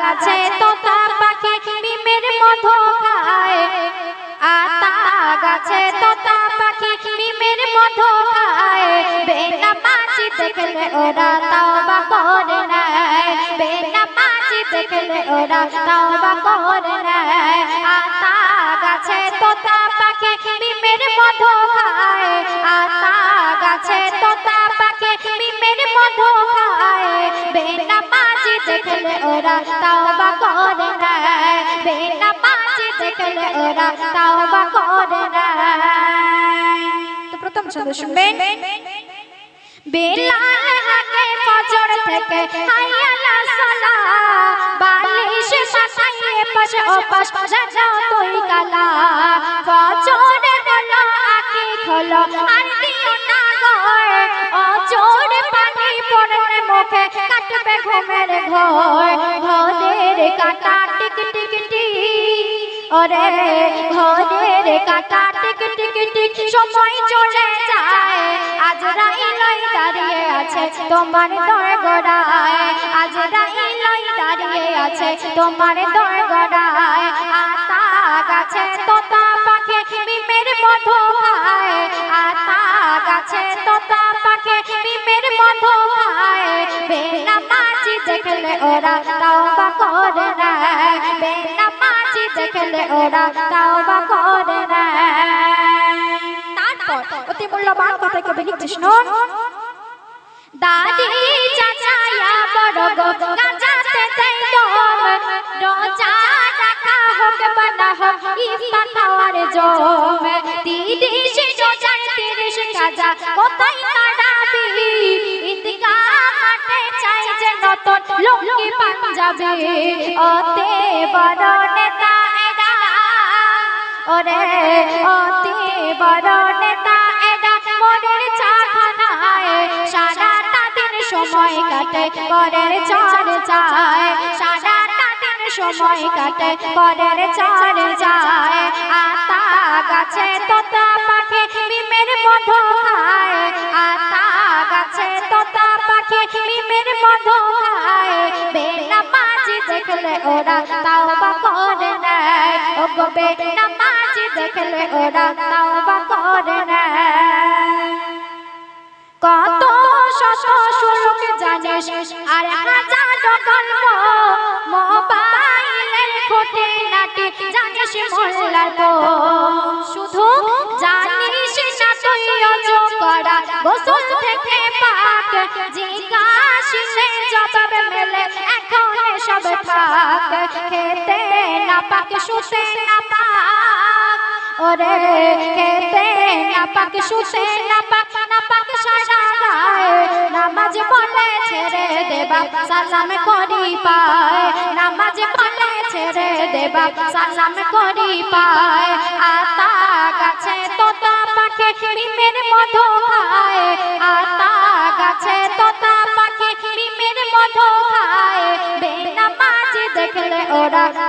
গাছে তোতা পাখি ডিমের মধু খায়। আতা গাছে তোতা পাখি ডিমের মধু খায়। বেনা মাছি দেখলে ওরা তওবা করে নেয়। বেনা মাছি দেখলে ওরা তওবা করে নেয়। আতা গাছে তোতা দেখলে ওরা তাওবা করে নেয় বেনা মাছি দেখলে ওরা তাওবা করে নেয় তো প্রথম ছন্দ শুনবেন। বেলাল হাতে ফজর থেকে হাইয়ালা সালা, বালিশ মাথায় পাশে ওপাশ যাও তুই কালা ফজরে হলো আঁখি খোলো আর ঘুমের ঘর, ঘরের কাটা টিক টিক টিক। ওরে ঘরের কাটা টিক টিক টিক। সময় চলে যায়, আজ রাইলাই দাঁড়িয়ে আছে তোমার দর গড়ায় আজ রাইলাই দাঁড়িয়ে আছে তোমার দর গড়ায় আতা গাছে তোতা দেখলে ওরা তাওবা করে নেয় বেলা মাছি দেখলে ওরা তাওবা করে নেয় তারপর অতি মূল্যবান কথা কবি লিখছে দাদি চাচায়া বড় গো, গাজাতে দেই দম রোজা রাখা হোক বানা হোক ইফতার খাওয়ার জম। তিরিশ রোজার তিরিশ কাজা কোথায় পাঞ্জাবি ওতে বড় নেতা ওরে অতি দিন সময় কাটে, পরের চর যায়। সারাটা দিন সময় কাটে চর যায়। আতা গাছে তোতা দেখলে ওরা তাওবা করে নেয়। ও গো দেখলে ওরা তাওবা করে নেয়। কত শত শ্লোক জানিস, আর হাজার গল্প মোবাইলের খুঁটে নাটি জানিস মোল্লার শুধু জানিস না তুই অজু করা, গোসল থেকে পাক জিজ্ঞাসিসে জবাব থাক খেতে না পাক, শুতে না পাক। ওরে খেতে না পাক, শুতে না পাক না পাক সারা নামাজ পড়লে ছেড়ে সালাম করি পায়। নামাজ পড়লে ছেড়ে দেবা, সালাম করি পায়। আতা গাছে তোতা পাখি বিমের মধু খায়। ওরা